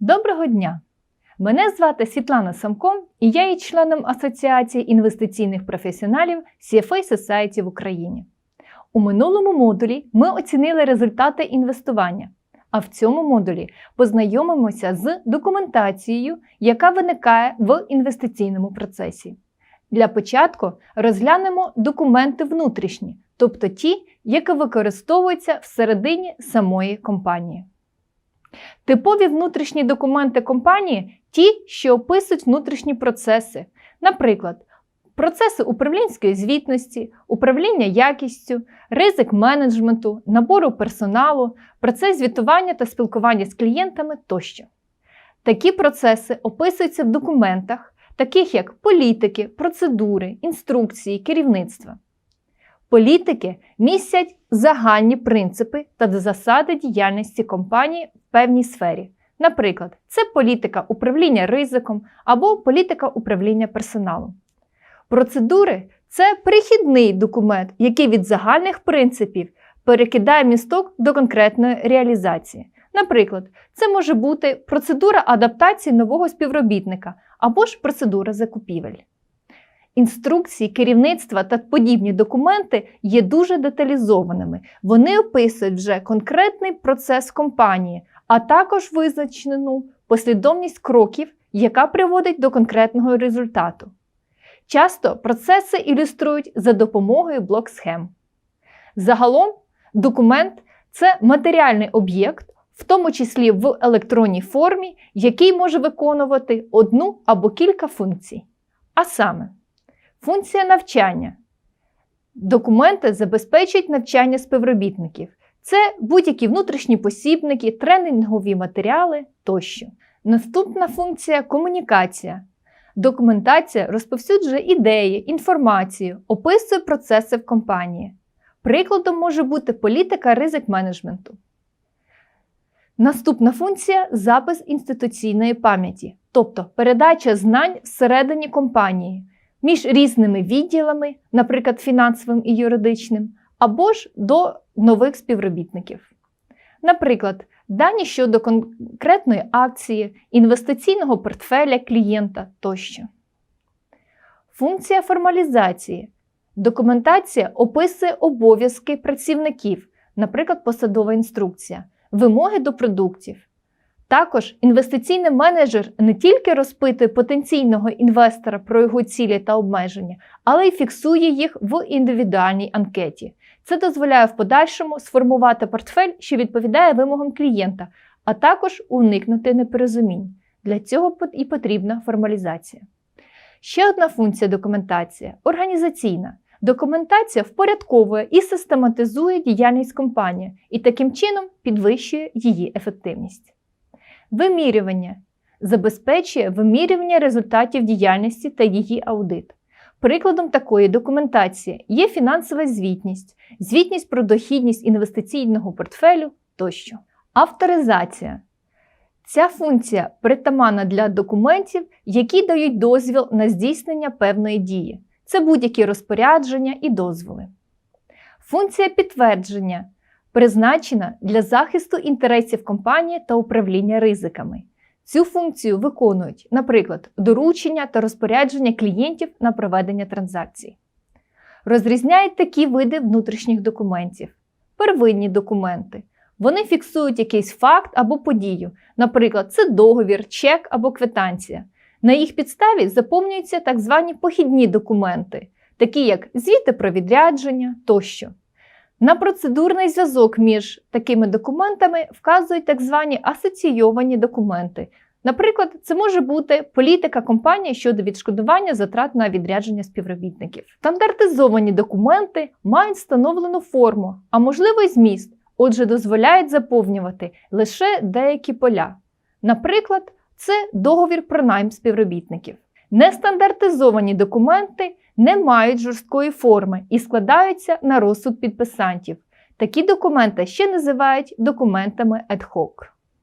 Доброго дня! Мене звати Світлана Самко, і я є членом Асоціації інвестиційних професіоналів CFA Society в Україні. У минулому модулі ми оцінили результати інвестування, а в цьому модулі познайомимося з документацією, яка виникає в інвестиційному процесі. Для початку розглянемо документи внутрішні, тобто ті, які використовуються всередині самої компанії. Типові внутрішні документи компанії ті, що описують внутрішні процеси, наприклад, процеси управлінської звітності, управління якістю, ризик менеджменту, набору персоналу, процес звітування та спілкування з клієнтами тощо. Такі процеси описуються в документах, таких як політики, процедури, інструкції, керівництва. Політики містять загальні принципи та засади діяльності компанії в певній сфері. Наприклад, це політика управління ризиком або політика управління персоналом. Процедури це перехідний документ, який від загальних принципів перекидає місток до конкретної реалізації. Наприклад, це може бути процедура адаптації нового співробітника або ж процедура закупівель. Інструкції, керівництва та подібні документи є дуже деталізованими. Вони описують вже конкретний процес компанії, а також визначену послідовність кроків, яка приводить до конкретного результату. Часто процеси ілюструють за допомогою блок-схем. Загалом, документ це матеріальний об'єкт, в тому числі в електронній формі, який може виконувати одну або кілька функцій. А саме, Функція навчання. Документи забезпечують навчання співробітників. Це будь-які внутрішні посібники, тренінгові матеріали тощо. Наступна функція комунікація. Документація розповсюджує ідеї, інформацію, описує процеси в компанії. Прикладом може бути політика ризик менеджменту. Наступна функція запис інституційної пам'яті, тобто передача знань всередині компанії між різними відділами, наприклад, фінансовим і юридичним, або ж до нових співробітників. Наприклад, дані щодо конкретної акції, інвестиційного портфеля клієнта тощо. Функція формалізації. Документація описує обов'язки працівників, наприклад, посадова інструкція, вимоги до продуктів. Також інвестиційний менеджер не тільки розпитує потенційного інвестора про його цілі та обмеження, але й фіксує їх в індивідуальній анкеті. Це дозволяє в подальшому сформувати портфель, що відповідає вимогам клієнта, а також уникнути непорозумінь. Для цього і потрібна формалізація. Ще одна функція документація організаційна. Документація впорядковує і систематизує діяльність компанії і таким чином підвищує її ефективність. Вимірювання забезпечує вимірювання результатів діяльності та її аудит. Прикладом такої документації є фінансова звітність, звітність про дохідність інвестиційного портфелю тощо. Авторизація. Ця функція притаманна для документів, які дають дозвіл на здійснення певної дії. Це будь-які розпорядження і дозволи. Функція підтвердження призначена для захисту інтересів компанії та управління ризиками. Цю функцію виконують, наприклад, доручення та розпорядження клієнтів на проведення транзакцій. Розрізняють такі види внутрішніх документів, первинні документи. Вони фіксують якийсь факт або подію, наприклад, це договір, чек або квитанція. На їх підставі заповнюються так звані похідні документи, такі як звіти про відрядження тощо. На процедурний зв'язок між такими документами вказують так звані асоційовані документи. Наприклад, це може бути політика компанії щодо відшкодування затрат на відрядження співробітників. Стандартизовані документи мають встановлену форму, а можливо й зміст, отже, дозволяють заповнювати лише деякі поля. Наприклад, це договір про найм співробітників. Нестандартизовані документи не мають жорсткої форми і складаються на розсуд підписантів. Такі документи ще називають документами ad hoc.